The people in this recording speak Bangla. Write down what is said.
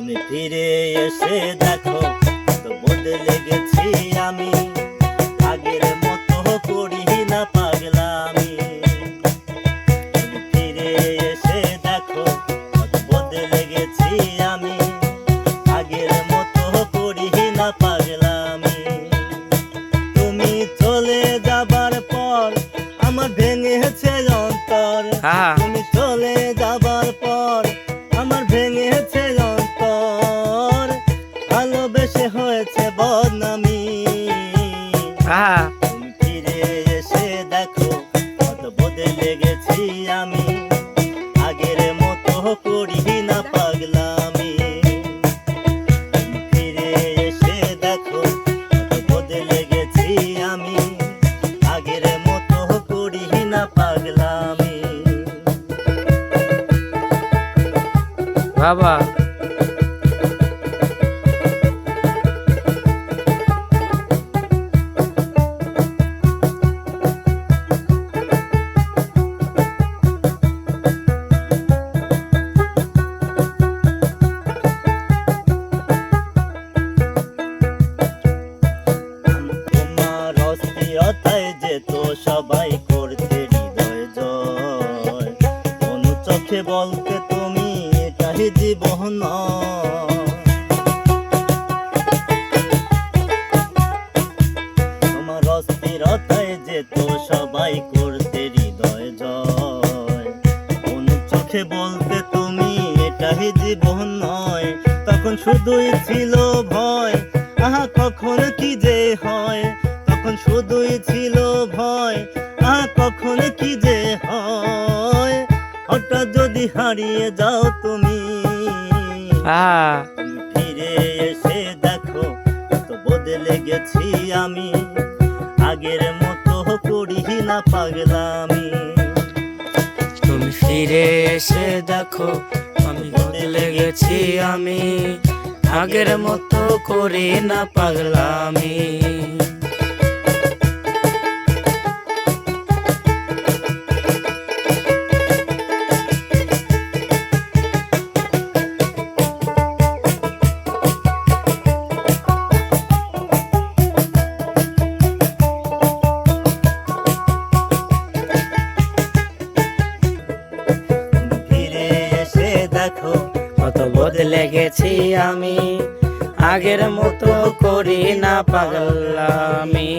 তুমি ফিরে এসে দেখো তো বদলে গেছি আমি। আগের মতো করি না পাগলামি। ফিরে এসে দেখো, কত বদলে গেছি আমি। আগের মতো করি না পাগলামি। তুমি চলে যাবার পর আমার ভেঙেছে অন্তর। হ্যাঁ ভালোবেসে হয়েছে বদনামি। তুমি ফিরে এসে দেখো কত বদলে গেছি আমি। আগের মতো করি না পাগলামি। তুমি ফিরে এসে দেখো কত বদলে গেছি আমি। আগের মতো করি না পাগলামি। বাবা। চোখে বলতে তুমি এটাই জীবন। তোমার অস্থিরতায় যে তো সবাই করতে হৃদয় জয়। কোন চোখে বলতে তুমি এটাই জীবন নয়, তখন শুধুই ছিল ভয়। আহা, কখন কি যে হয়, তখন শুধুই ছিল ভয়। আহা, কখন কি যে হয়। হঠাৎ যদি হারিয়ে যাও তুমি হ্যাঁ। ফিরে এসে দেখো কত বদলে গেছি আমি। আগের মতো করি না পাগলামি। তুমি ফিরে এসে দেখো আমি বদলে গেছি আমি। আগের মতো করি না পাগলামি। দেখো কত বদলে গেছি আমি। আগের মতো করি না পাগলামি।